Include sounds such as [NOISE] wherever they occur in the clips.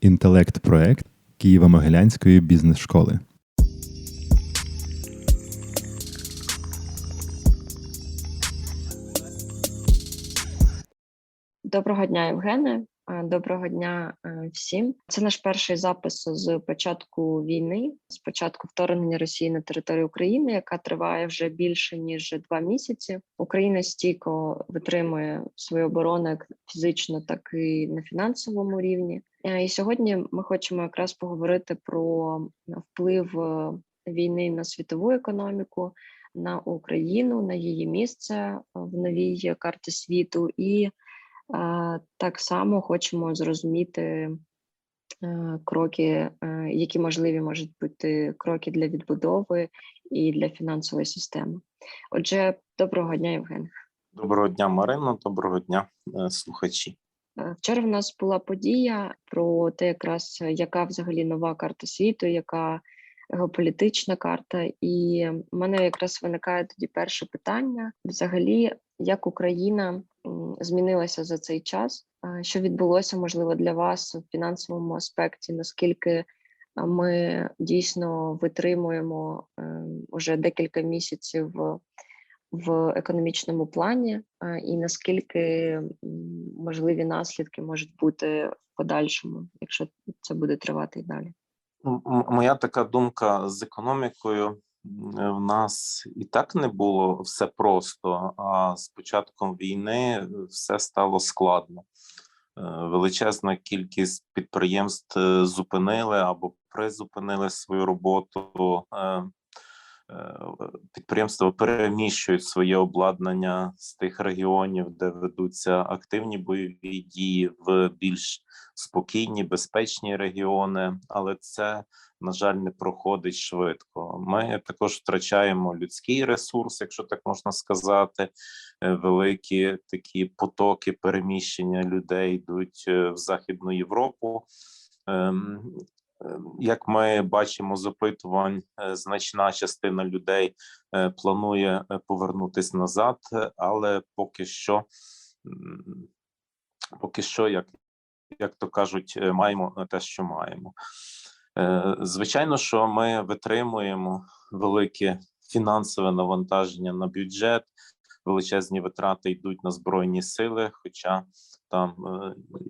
інтелект-проект Києво-Могилянської бізнес-школи. Доброго дня, Євгене. Е, Доброго дня е, всім. Це наш перший запис з початку війни, з початку вторгнення Росії на територію України, яка триває вже більше ніж два місяці. Україна стійко витримує свою оборону як фізично, так і на фінансовому рівні. Е, І сьогодні ми хочемо якраз поговорити про вплив війни на світову економіку, на Україну, на її місце в новій карті світу і Так само хочемо зрозуміти е, кроки, е, які можливі можуть бути кроки для відбудови і для фінансової системи. Отже, доброго дня, Євген. Доброго дня, Марино. Доброго дня, е, слухачі. Вчора в нас була подія про те, якраз яка взагалі нова карта світу, яка геополітична карта, і в мене якраз виникає тоді перше питання: взагалі, як Україна змінилася за цей час? Що відбулося можливо для вас в фінансовому аспекті? Наскільки ми дійсно витримуємо е, уже декілька місяців в- економічному плані, і наскільки можливі наслідки можуть бути в подальшому, якщо це буде тривати і далі? Моя така думка з економікою. М, В нас і так не було все просто, а з початком війни е, все стало складно. Е, Величезна кількість підприємств е, зупинили або призупинили свою роботу. Е, Підприємства переміщують своє обладнання з тих регіонів, де ведуться активні бойові дії, в більш спокійні, безпечні регіони, але це на жаль не проходить швидко. Ми також втрачаємо людський ресурс, якщо так можна сказати. Е, Великі такі потоки переміщення людей йдуть е, в Західну Європу. Як ми бачимо з опитувань, е, значна частина людей е, планує е, повернутись назад, але поки що, поки що, як як то кажуть, маємо те, що маємо. Звичайно, що ми витримуємо велике фінансове навантаження на бюджет, величезні витрати йдуть на збройні сили, хоча там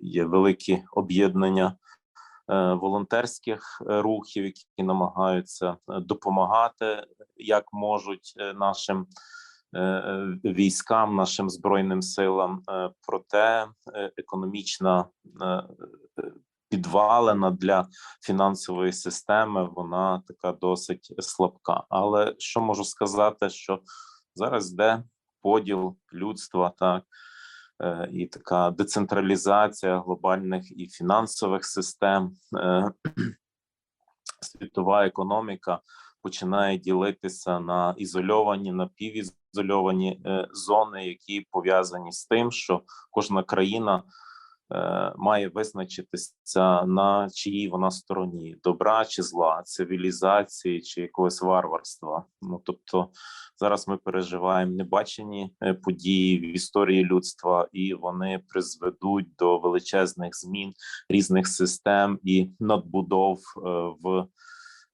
є великі об'єднання волонтерських е, рухів, які намагаються е, допомагати як можуть е, нашим е, е, військам, нашим збройним силам. Е, Проте е, економічна е, е, для фінансової системи вона така досить слабка. Але що можу сказати, що зараз йде поділ людства, так е, і така децентралізація глобальних і фінансових систем. Е, Світова економіка починає ділитися на ізольовані, напівізольовані півізольовані зони, які пов'язані з тим, що кожна країна е, має визначитися на чиїй вона стороні добра чи зла, цивілізації чи якогось варварства. Ну тобто зараз ми переживаємо небачені е, події в історії людства, і вони призведуть до величезних змін різних систем і надбудов е, в.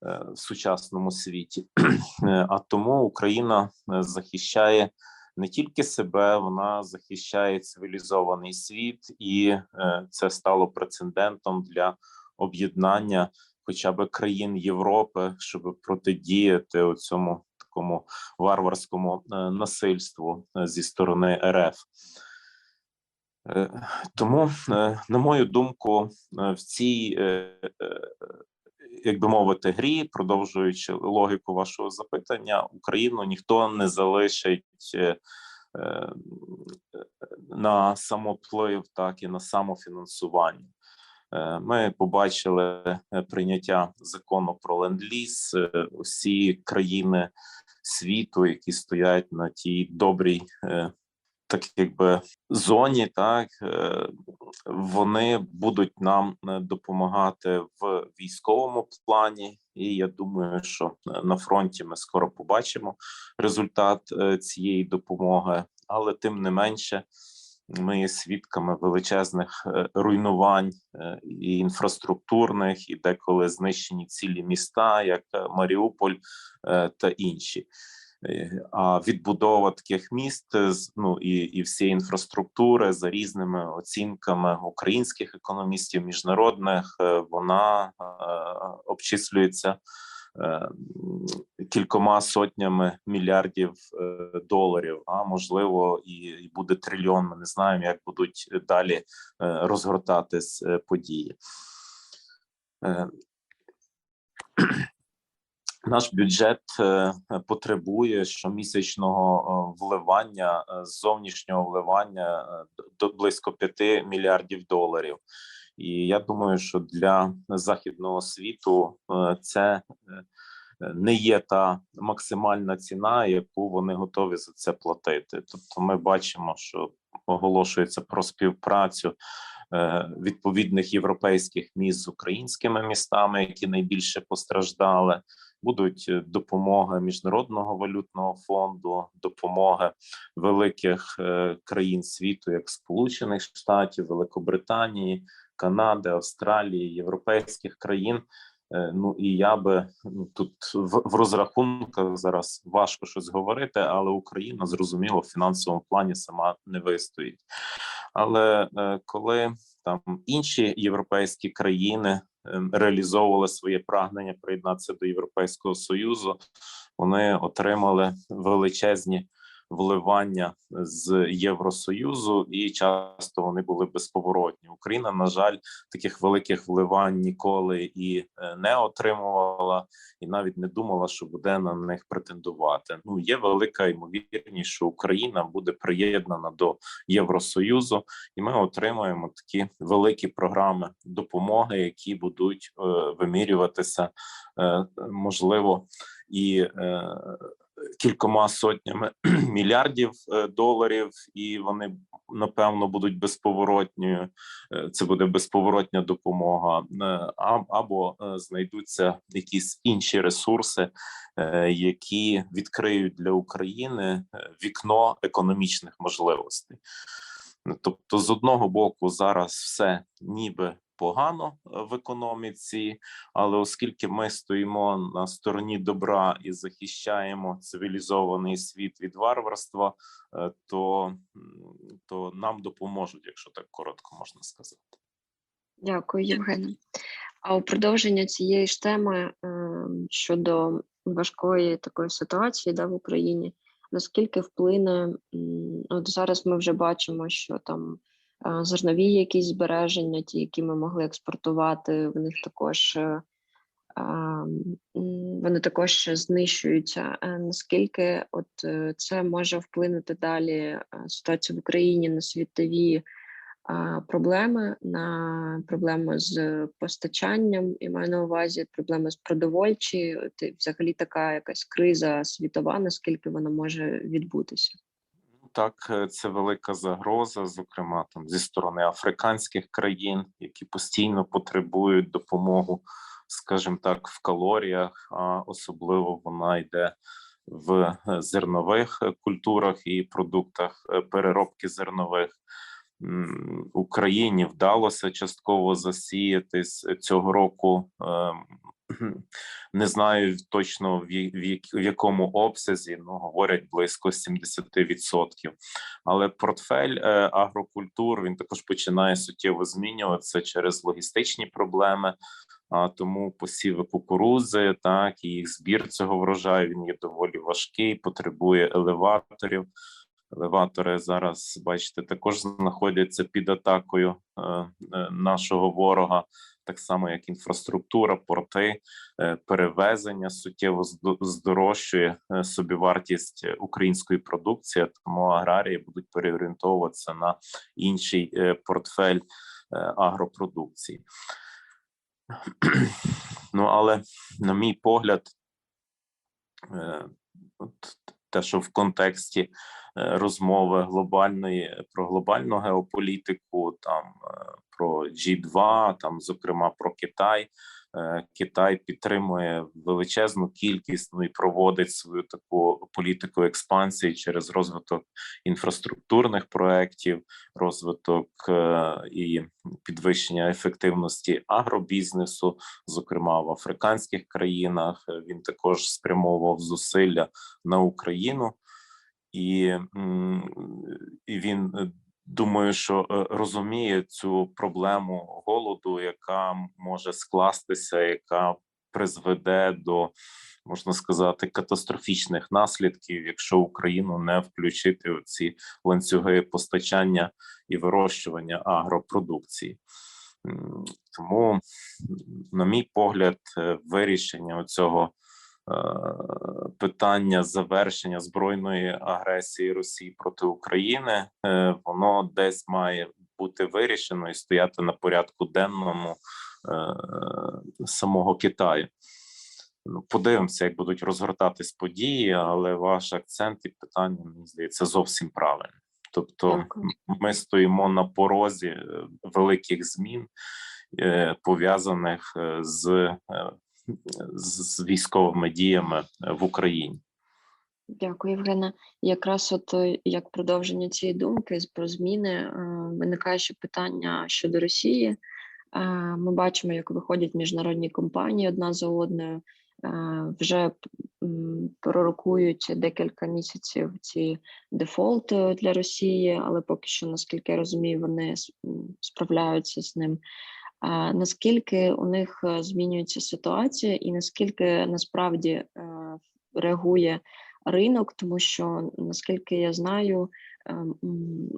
е, сучасному світі, [CLEARS THROAT] Е, а тому Україна е, захищає не тільки себе, вона захищає цивілізований світ, і е, це стало прецедентом для об'єднання хоча б країн Європи, щоб протидіяти цьому такому варварському е, насильству е, зі сторони РФ. Тому, на мою думку, в цій, як би мовити, грі, продовжуючи логіку вашого запитання, Україну ніхто не залишить е, е, на самоплив, так і на самофінансування. Е, Ми побачили прийняття закону про ленд-ліз. Усі країни світу, які стоять на тій добрій, так якби зоні, так е, вони будуть нам е, допомагати в військовому плані, і я думаю, що е, на фронті ми скоро побачимо результат цієї допомоги, але тим не менше. Ми є свідками величезних руйнувань і інфраструктурних, і деколи знищені цілі міста, як Маріуполь та інші. Е, відбудова таких міст е, ну і, і всієї інфраструктури за різними оцінками українських економістів, міжнародних, е, вона обчислюється кількома сотнями мільярдів доларів, а можливо, і, буде трильйон. Ми не знаємо, як будуть далі розгортатись події. Наш бюджет е, потребує щомісячного е, вливання е, зовнішнього вливання до близько 5 мільярдів доларів. І я думаю, що для західного світу це не є та максимальна ціна, яку вони готові за це платити. Тобто, ми бачимо, що оголошується про співпрацю відповідних європейських міст з українськими містами, які найбільше постраждали. Будуть е, допомоги міжнародного валютного фонду, допомоги великих е, країн світу, як Сполучених Штатів, Великобританії, Канади, Австралії, європейських країн. Е, Ну і я би тут в, в розрахунках зараз важко щось говорити, але Україна зрозуміло в фінансовому плані сама не вистоїть. Але коли там інші європейські країни реалізовували своє прагнення приєднатися до Європейського союзу, вони отримали величезні вливання з Євросоюзу, і часто вони були безповоротні. Україна, на жаль, таких великих вливань ніколи і е, не отримувала, і навіть не думала, що буде на них претендувати. Ну є велика ймовірність, що Україна буде приєднана до Євросоюзу, і ми отримаємо такі великі програми допомоги, які будуть е, вимірюватися, е, можливо, і е, кількома сотнями [CLEARS THROAT] мільярдів е, доларів, і вони напевно будуть безповоротньою. Е, Це буде безповоротня допомога, е, або знайдуться якісь інші ресурси, які відкриють для України вікно економічних можливостей. Тобто, з одного боку, зараз все ніби погано е, в економіці, але оскільки ми стоїмо на стороні добра і захищаємо цивілізований світ від варварства, е, то, то нам допоможуть, якщо так коротко можна сказати. Дякую, Євгене. А у продовження цієї ж теми ем, щодо важкої такої ситуації да, в Україні, наскільки вплине, от зараз ми вже бачимо, що там е, зернові якісь збереження, ті, які ми могли експортувати, в них також е, вони також знищуються. Е, Наскільки от е, це може вплинути далі ситуацію в Україні на світові проблеми на проблеми з постачанням, і маю на увазі проблеми з продовольчі, взагалі така якась криза світова, наскільки вона може відбутися? Так, е, це велика загроза, зокрема там зі сторони африканських країн, які постійно потребують допомогу, скажімо так, в калоріях, а особливо вона йде в е, зернових е, культурах і продуктах переробки зернових. Україні вдалося частково засіятись цього року. ем, Не знаю точно в в в якому обсязі, ну говорять близько 70%. Але портфель е, агрокультур він також починає суттєво змінюватися через логістичні проблеми. А тому посіви кукурузи, так і їх збір цього врожаю він є доволі важкий, потребує елеваторів. Елеватори зараз, бачите, також знаходяться під атакою е, е, нашого ворога, так само як інфраструктура, порти, е, перевезення суттєво здо- здорожчує собівартість української продукції, тому аграрії будуть переорієнтовуватися на інший портфель агропродукції. [CLEARS THROAT] Ну але, на мій погляд, от те, що в контексті е, розмови глобальної про глобальну геополітику, там е, про G2, там, зокрема про Китай, Китай підтримує величезну кількість ну і проводить свою таку політику експансії через розвиток інфраструктурних проєктів, розвиток е, і підвищення ефективності агробізнесу, зокрема в африканських країнах. Е, Він також спрямовував зусилля на Україну, і, і він е, думаю, що е, розуміє цю проблему голоду, яка може скластися, яка призведе до можна сказати катастрофічних наслідків, якщо Україну не включити у ці ланцюги постачання і вирощування агропродукції. Тому, на мій погляд, е, вирішення цього питання завершення збройної агресії Росії проти України, е, воно десь має бути вирішено і стояти на порядку денному е, самого Китаю. Ну, подивимося, як будуть розгортатись події, але ваш акцент і питання мені здається зовсім правильне. Тобто, Дякую. ми стоїмо на порозі е, великих змін, е, пов'язаних е, з, е, з військовими діями е, в Україні. Дякую, Євгена. Якраз от е, як продовження цієї думки про зміни е, виникає ще питання щодо Росії. Ми бачимо, як виходять міжнародні компанії одна за одною, вже пророкують декілька місяців ці дефолти для Росії, але поки що, наскільки я розумію, вони справляються з ним. Е, Наскільки у них е, змінюється ситуація, і наскільки насправді е, реагує ринок, тому що наскільки я знаю, ем,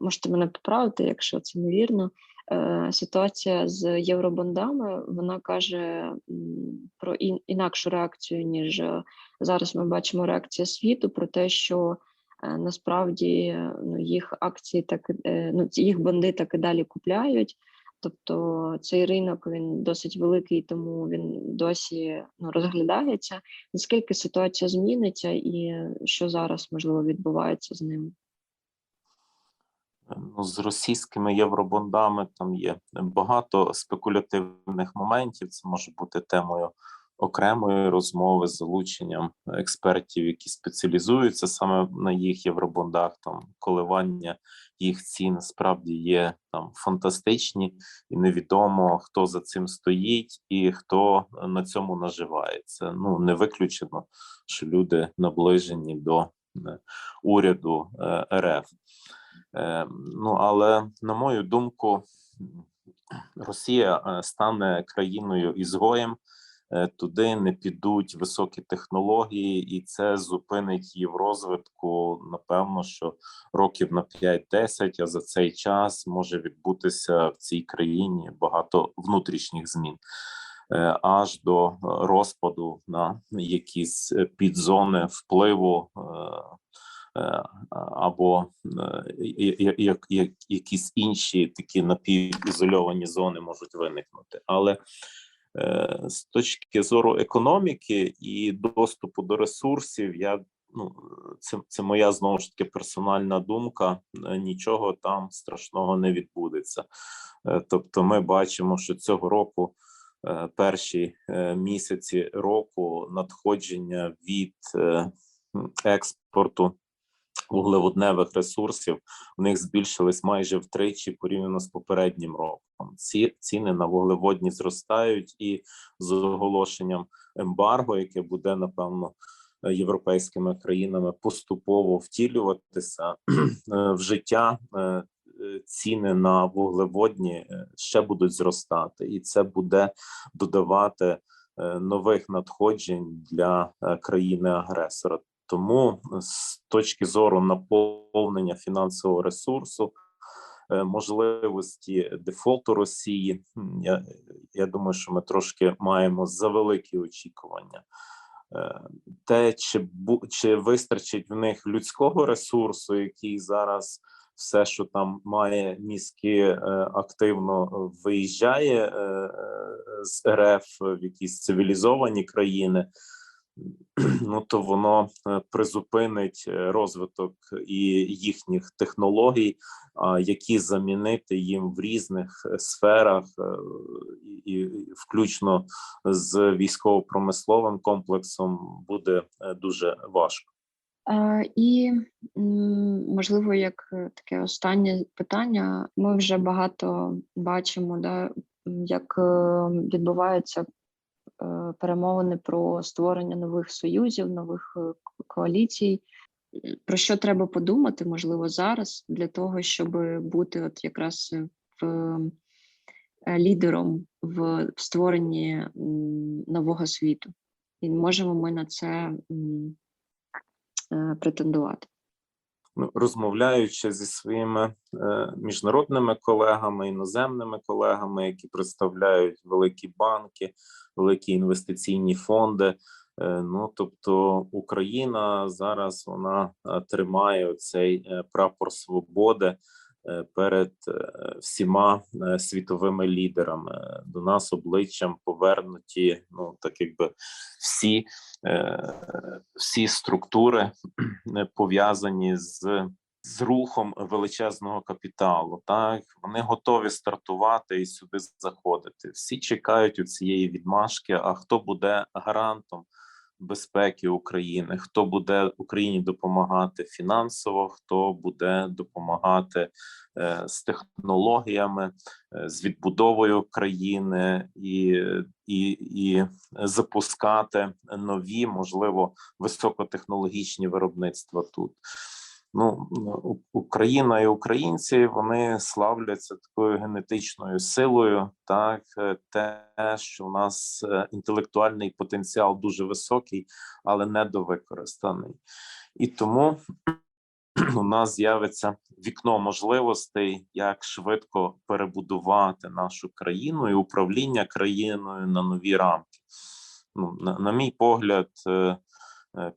можете мене поправити, якщо це невірно. е, Ситуація з євробондами вона каже про ін- інакшу реакцію, ніж е, зараз ми бачимо реакція світу про те, що е, насправді е, ну, їх акції так е, ну, їх бонди так і далі купляють. Тобто цей ринок він досить великий, тому він досі ну, розглядається. Наскільки ситуація зміниться, і що зараз можливо відбувається з ним? Ну, з російськими євробондами там є багато спекулятивних моментів. Це може бути темою окремої розмови з залученням експертів, які спеціалізуються саме на їх євробондах. Там коливання їх цін справді є там фантастичні, і невідомо хто за цим стоїть і хто на цьому наживається. Ну не виключено, що люди наближені до е, уряду е, РФ. Е, Ну але на мою думку, Росія стане країною ізгоєм. Е, Туди не підуть високі технології, і це зупинить її в розвитку. Напевно, що років на 5-10, а за цей час може відбутися в цій країні багато внутрішніх змін, е, аж до розпаду на якісь підзони впливу. е, або якісь інші такі напівізольовані зони можуть виникнути. Але з точки зору економіки і доступу до ресурсів, я ну це, це моя знову ж таки персональна думка. е, Нічого там страшного не відбудеться. Е, Тобто, ми бачимо, що цього року. е, Перші е, місяці року надходження від е, експорту вуглеводневих ресурсів у них збільшились майже втричі порівняно з попереднім роком. Ці ціни на вуглеводні зростають, і з оголошенням ембарго, яке буде напевно європейськими країнами поступово втілюватися [CLEARS THROAT] е, в життя. е, Ціни на вуглеводні е, ще будуть зростати, і це буде додавати нових надходжень для країни-агресора. Тому з точки зору наповнення фінансового ресурсу, е, можливості дефолту Росії, я, я думаю, що ми трошки маємо завеликі очікування. Е, Те, чи чи вистачить в них людського ресурсу, який зараз все, що там має мізки, е, активно виїжджає е, е, з РФ в якісь цивілізовані країни. [CLEARS THROAT] ну то воно е, призупинить е, розвиток і їхніх технологій, які замінити їм в різних е, сферах, і, включно з військово-промисловим комплексом, буде дуже важко. І можливо, як таке останнє питання, ми вже багато бачимо, да, як відбуваються е, перемовини про створення нових союзів, нових е, коаліцій. Про що треба подумати, можливо, зараз для того, щоб бути от якраз е, в е, лідером в створенні нового світу, і можемо ми на це е, претендувати. Ну, розмовляючи зі своїми е, міжнародними колегами, іноземними колегами, які представляють великі банки, великі інвестиційні фонди. Е, ну тобто Україна зараз вона е, тримає цей прапор свободи перед е, всіма е, світовими лідерами. До нас обличчям повернуті, ну так якби всі, е, всі структури е, пов'язані з, з рухом величезного капіталу. Так вони готові стартувати і сюди заходити. Всі чекають у цієї відмашки. А хто буде гарантом? Безпеки України, хто буде Україні допомагати фінансово, хто буде допомагати е, з технологіями, е, з відбудовою країни і, і, і запускати нові, можливо, високотехнологічні виробництва тут. Ну, Україна і українці вони славляться такою генетичною силою, так е, те, що у нас е, інтелектуальний потенціал дуже високий, але недовикористаний. І тому у нас з'явиться вікно можливостей, як швидко перебудувати нашу країну і управління країною на нові рамки. Ну, на, на мій погляд, е,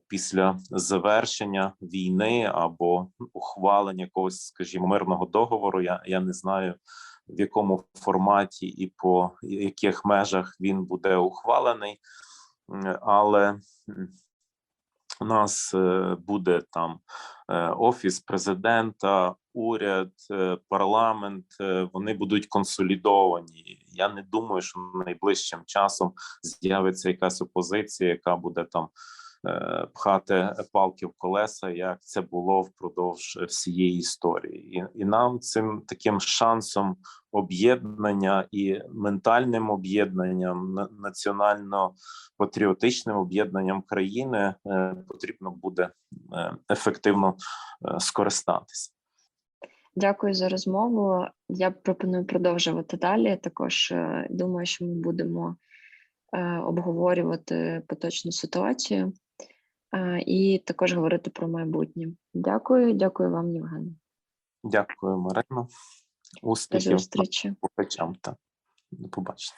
після завершення війни або ухвалення якогось, скажімо, мирного договору, я, я не знаю в якому форматі і по яких межах він буде ухвалений, але у нас е, буде там е, офіс президента, уряд, е, парламент. е, Вони будуть консолідовані. Я не думаю, що найближчим часом з'явиться якась опозиція, яка буде там е, пхати палки в колеса, як це було впродовж всієї історії, і, і нам цим таким шансом об'єднання і ментальним об'єднанням, національно-патріотичним об'єднанням країни е, потрібно буде е, ефективно е, скористатися. Дякую за розмову. Я пропоную продовжувати далі. Також е, думаю, що ми будемо е, обговорювати поточну ситуацію е, і також говорити про майбутнє. Дякую, дякую вам, Євген. Дякую, Марино. До Успіхів зустрічі. слухачам та до побачення.